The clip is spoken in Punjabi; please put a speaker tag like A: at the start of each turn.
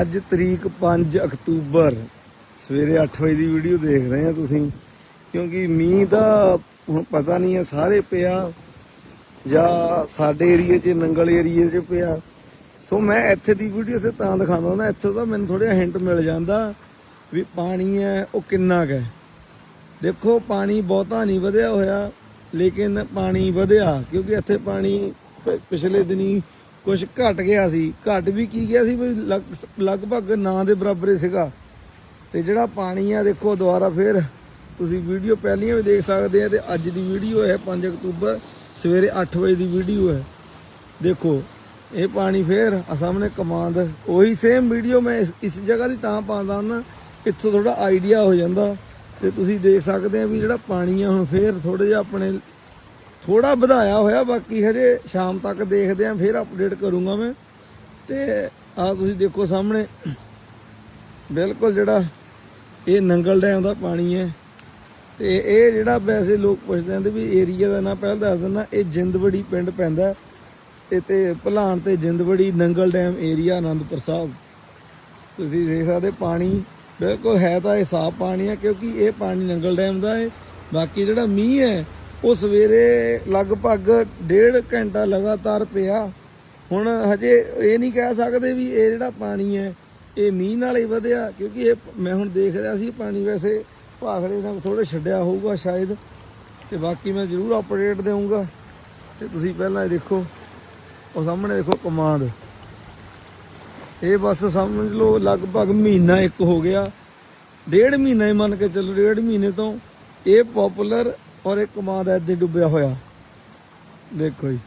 A: ਅੱਜ ਤਰੀਕ 5 ਅਕਤੂਬਰ, ਸਵੇਰੇ 8 ਵਜੇ ਦੀ ਵੀਡੀਓ ਦੇਖ ਰਹੇ ਆ ਤੁਸੀਂ, ਕਿਉਂਕਿ ਮੀਂਹ ਦਾ ਹੁਣ ਪਤਾ ਨਹੀਂ ਹੈ ਸਾਰੇ ਪਿਆ, ਜਾਂ ਸਾਡੇ ਏਰੀਏ 'ਚ, ਨੰਗਲ ਏਰੀਏ 'ਚ ਪਿਆ। ਸੋ ਮੈਂ ਇੱਥੇ ਦੀ ਵੀਡੀਓ ਸੇ ਤਾਂ ਦਿਖਾਉਂਦਾ ਹੁੰਦਾ, ਇੱਥੇ ਤਾਂ ਮੈਨੂੰ ਥੋੜਾ ਹਿੰਟ ਮਿਲ ਜਾਂਦਾ ਵੀ ਪਾਣੀ ਹੈ, ਉਹ ਕਿੰਨਾ ਕੁ ਹੈ। ਦੇਖੋ, ਪਾਣੀ ਬਹੁਤਾ ਨਹੀਂ ਵਧਿਆ ਹੋਇਆ, ਲੇਕਿਨ ਪਾਣੀ ਵਧਿਆ, ਕਿਉਂਕਿ ਇੱਥੇ ਪਾਣੀ ਪ- ਪਿਛਲੇ ਦਿਨੀ ਕੁਝ ਘਟ ਗਿਆ ਸੀ। ਘਟ ਵੀ ਕੀ ਗਿਆ ਸੀ? ਵੀ ਲਗ- ਲਗਭਗ ਨਾਂ ਦੇ ਬਰਾਬਰ ਹੀ ਸੀਗਾ। ਤੇ ਜਿਹੜਾ ਪਾਣੀ ਆ, ਦੇਖੋ, ਦੁਬਾਰਾ ਫੇਰ ਤੁਸੀਂ ਵੀਡੀਓ ਪਹਿਲੀਆਂ ਵੀ ਦੇਖ ਸਕਦੇ ਆ ਤੇ ਅੱਜ ਦੀ ਵੀਡੀਓ ਹੈ 5 ਅਕਤੂਬਰ, ਸਵੇਰੇ 8 ਵਜੇ ਦੀ ਵੀਡੀਓ ਹੈ। ਦੇਖੋ, ਇਹ ਪਾਣੀ ਫੇਰ ਆ ਸਾਹਮਣੇ ਕਮਾਂਦ ਉਹੀ ਸੇਮ ਵੀਡੀਓ ਮੈਂ ਇਸ- ਜਗ੍ਹਾ ਦੀ ਤਾਂ ਪਾਉਂਦਾ ਨਾ ਇੱਥੋਂ ਥੋੜਾ ਆਈਡੀਆ ਹੋ ਜਾਂਦਾ। ਤੇ ਤੁਸੀਂ ਦੇਖ ਸਕਦੇ ਆ ਵੀ ਜਿਹੜਾ ਪਾਣੀ ਆ, ਹੁਣ ਫੇਰ ਥੋੜਾ ਜਿਹਾ ਆਪਣੇ ਥੋੜਾ ਵਧਾਇਆ ਹੋਇਆ, ਬਾਕੀ ਹਜੇ ਸ਼ਾਮ ਤੱਕ ਦੇਖਦੇ ਆ, ਫੇਰ ਅਪਡੇਟ ਕਰੂੰਗਾ ਮੈਂ। ਤੇ ਆ ਤੁਸੀਂ ਦੇਖੋ ਸਾਹਮਣੇ, ਬਿਲਕੁਲ ਜਿਹੜਾ ਇਹ ਨੰਗਲ ਡੈਮ ਦਾ ਪਾਣੀ ਹੈ। ਤੇ ਇਹ ਜਿਹੜਾ ਵੈਸੇ ਲੋਕ ਪੁੱਛਦੇ ਆਂਦੇ ਵੀ ਏਰੀਆ ਦਾ ਨਾਂ ਪਹਿਲਾਂ ਦੱਸ ਦਿੰਦਾ, ਇਹ ਜਿੰਦਵੜੀ ਪਿੰਡ ਪੈਂਦਾ ਹੈ। ਤੇ ਭਲਾਨ ਤੇ ਜਿੰਦਵੜੀ ਨੰਗਲ ਡੈਮ ਏਰੀਆ ਆਨੰਦਪੁਰ ਸਾਹਿਬ। ਤੁਸੀਂ ਦੇਖ ਸਕਦੇ ਪਾਣੀ, ਬਿਲਕੁਲ ਹੈ ਤਾਂ ਇਹ ਸਾਫ਼ ਪਾਣੀ ਹੈ, ਕਿਉਂਕਿ ਇਹ ਪਾਣੀ ਨੰਗਲ ਡੈਮ ਦਾ ਹੈ। ਬਾਕੀ ਜਿਹੜਾ ਮੀਂਹ ਹੈ ਉਹ ਸਵੇਰੇ ਲਗਭਗ ਡੇਢ ਘੰਟਾ ਲਗਾਤਾਰ ਪਿਆ। ਹੁਣ ਹਜੇ ਇਹ ਨਹੀਂ ਕਹਿ ਸਕਦੇ ਵੀ ਇਹ ਜਿਹੜਾ ਪਾਣੀ ਹੈ, ਇਹ ਮੀਂਹ ਨਾਲ ਹੀ ਵਧਿਆ, ਕਿਉਂਕਿ ਇਹ ਮੈਂ ਹੁਣ ਦੇਖ ਰਿਹਾ ਸੀ ਪਾਣੀ ਵੈਸੇ ਭਾਖੜੇ ਨਾਲ ਥੋੜਾ ਛੱਡਿਆ ਹੋਊਗਾ ਸ਼ਾਇਦ। ਤੇ ਬਾਕੀ ਮੈਂ ਜ਼ਰੂਰ ਅਪਡੇਟ ਦੇਵਾਂਗਾ ਤੇ ਤੁਸੀਂ ਪਹਿਲਾਂ ਇਹ ਦੇਖੋ, ਉਹ ਸਾਹਮਣੇ ਦੇਖੋ ਕਮਾਂਡ ਇਹ ਬਸ ਸਮਝ ਲਓ, ਲਗਭਗ ਮਹੀਨਾ ਇੱਕ ਹੋ ਗਿਆ। ਡੇਢ ਮਹੀਨਾ ਹੀ ਮੰਨ ਕੇ ਚੱਲੋ, ਡੇਢ ਮਹੀਨੇ ਤੋਂ ਇਹ ਪਪੂਲਰ ਔਰ ਇਹ ਕਮਾਂਦ ਐਦੇ ਡੁੱਬਿਆ ਹੋਇਆ। ਦੇਖੋ ਜੀ।